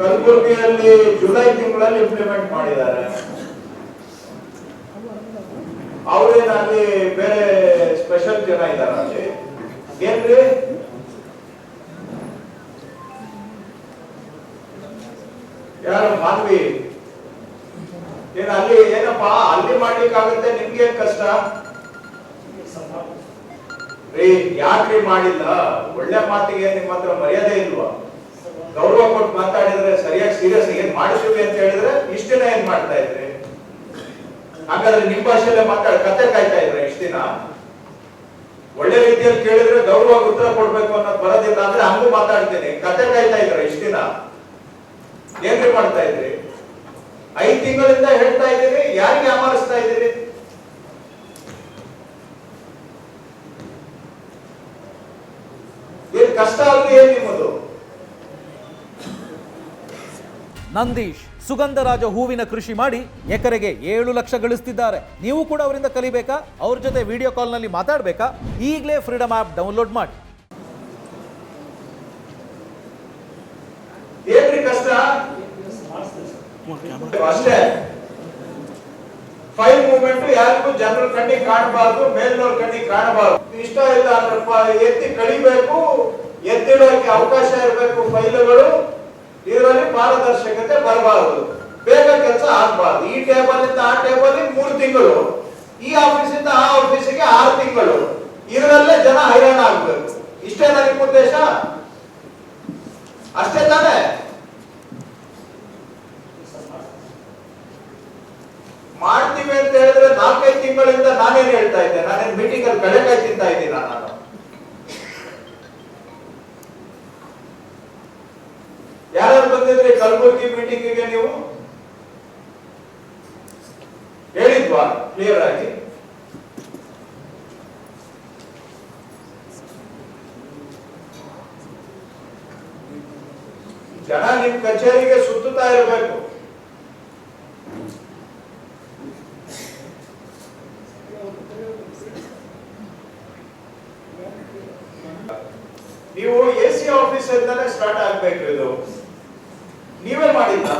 ಕಲಬುರಗಿಯಲ್ಲಿ ಜುಲೈ ತಿಂಗಳಲ್ಲಿ ಇಂಪ್ಲಿಮೆಂಟ್ ಮಾಡಿದ್ದಾರೆ. ಅವ್ರೇನ ಅಲ್ಲಿ ಬೇರೆ ಸ್ಪೆಷಲ್ ಜನ ಇದಾರ ಅಲ್ಲಿ? ಏನ್ರಿ? ಯಾರು ಮಾನ್ವಿ ಏನ್ ಅಲ್ಲಿ ಏನಪ್ಪಾ, ಅಲ್ಲಿ ಮಾಡ್ಲಿಕ್ಕಾಗುತ್ತೆ ನಿಮ್ಗೆ ಕಷ್ಟ? ರೀ, ಯಾಕ್ರಿ ಮಾಡಿಲ್ಲ? ಒಳ್ಳೆ ಮಾತಿಗೆ ನಿಮ್ಮ ಹತ್ರ ಮರ್ಯಾದೆ ಇಲ್ವಾ? ಗೌರವ ಕೊಟ್ಟು ಮಾತಾಡಿದ್ರೆ ಮಾಡಿಸ್ತೀವಿ ಅಂತ ಹೇಳಿದ್ರೆ ಇಷ್ಟ ದಿನ ಏನ್ ಮಾಡ್ತಾ ಇದ್ರಿ? ಹಾಗಾದ್ರೆ ನಿಮ್ ಭಾಷೆಯಲ್ಲೇ ಮಾತಾಡಿ, ಕತೆ ಕಾಯ್ತಾ ಇದ್ರೆ ಇಷ್ಟ ದಿನ? ಒಳ್ಳೆ ರೀತಿಯಲ್ಲಿ ಕೇಳಿದ್ರೆ ಗೌರವ ಉತ್ತರ ಕೊಡ್ಬೇಕು ಅನ್ನೋದು ಬರೋದಿಲ್ಲ ಅಂದ್ರೆ ಹಂಗೂ ಮಾತಾಡ್ತೀನಿ. ಕತೆ ಕಾಯ್ತಾ ಇದ್ರೆ ಇಷ್ಟ ದಿನ? ಏನ್ರಿ ಮಾಡ್ತಾ ಇದ್ರಿ? ಐದ್ ತಿಂಗಳಿಂದ ಹೇಳ್ತಾ ಇದ್ದೀರಿ, ಯಾರಿಗೆ ಅಮಾರಿಸ್ತಾ ಇದ್ದೀರಿ? ಏನ್ ಕಷ್ಟ ಅಲ್ರಿ ಏನ್ ನಿಮ್ಮದು? ನಂದೀಶ್ ಸುಗಂಧರಾಜ ಹೂವಿನ ಕೃಷಿ ಮಾಡಿ ಎಕರೆಗೆ ಏಳು ಲಕ್ಷ ಗಳಿಸ್ತಿದ್ದಾರೆ. ನೀವು ಕೂಡ ಅವರಿಂದ ಕಲಿಬೇಕಾ? ಅವ್ರ ಜೊತೆ ವಿಡಿಯೋ ಕಾಲ್ನಲ್ಲಿ ಮಾತಾಡಬೇಕಾ? ಈಗಲೇ ಫ್ರೀಡಮ್ ಆ್ಯಪ್ ಡೌನ್ಲೋಡ್ ಮಾಡಿ. ಅಷ್ಟೇ. ಫೈಲ್ ಮೂವ್ಮೆಂಟ್ ಯಾರಿಗೂ ಜನರ ಕಣ್ಣಿಗೆ ಕಾಣಬಾರ್ದು, ಮೇಲ್ನವ್ರ ಕಣ್ಣಿಗೆ ಕಾಣಬಾರ್ದು. ಇಷ್ಟ ಇಲ್ಲ ಅಂದ್ರಪ್ಪ ಎತ್ತಿ ಕಳಿಬೇಕು, ಎತ್ತಿಡೋಕೆ ಅವಕಾಶ ಇರಬೇಕು ಫೈಲ್ಗಳು ಪಾರದರ್ಶಕತೆ ಬರಬಾರದು. ಬೇಗ ಕೆಲಸ ಆಗ್ಬಾರ್ದು. ಈ ಟೇಬಲ್ ಇಂದ ಆ ಟೇಬಲ್ ಮೂರು ತಿಂಗಳು. ಈ ಆಫೀಸಿಂದ ಆ ಆಫೀಸಿಗೆ ಆರು ತಿಂಗಳು. ಇದರಲ್ಲೇ ಜನ ಹೈರಾಣ ಆಗ್ಬೇಕು ಇಷ್ಟೇ ನನಗೆ ಉದ್ದೇಶ? ಅಷ್ಟೇ ತಾನೇ? ಮಾಡ್ತೀವಿ ಅಂತ ಹೇಳಿದ್ರೆ ನಾಲ್ಕೈದು ತಿಂಗಳಿಂದ ನಾನೇನ್ ಹೇಳ್ತಾ ಇದ್ದೆ? ನಾನೇನ್ ಮೀಟಿಂಗ್ ಅಲ್ಲಿ ಕಳೆಕಾಯಿ ತಿಂತಾ ಇದ್ದೀನ ನಾನು? ಯಾರು ಬಂದಿದ್ರಿ ಕಲಬುರ್ಗಿ ಮೀಟಿಂಗಿಗೆ ನೀವು? ಹೇಳಿದ್ವಾ? ಕ್ಲಿಯರ್ ಆಗಿ? ಜನ ನಿಮ್ ಕಚೇರಿಗೆ ಸುತ್ತುತ್ತಾ ಇರಬೇಕು. ನೀವು ಎ ಸಿ ಆಫೀಸ್ ಇಂದಾನೆ ಸ್ಟಾರ್ಟ್ ಆಗ್ಬೇಕು ಇದು. ಮಾಡಿಲ್ಲ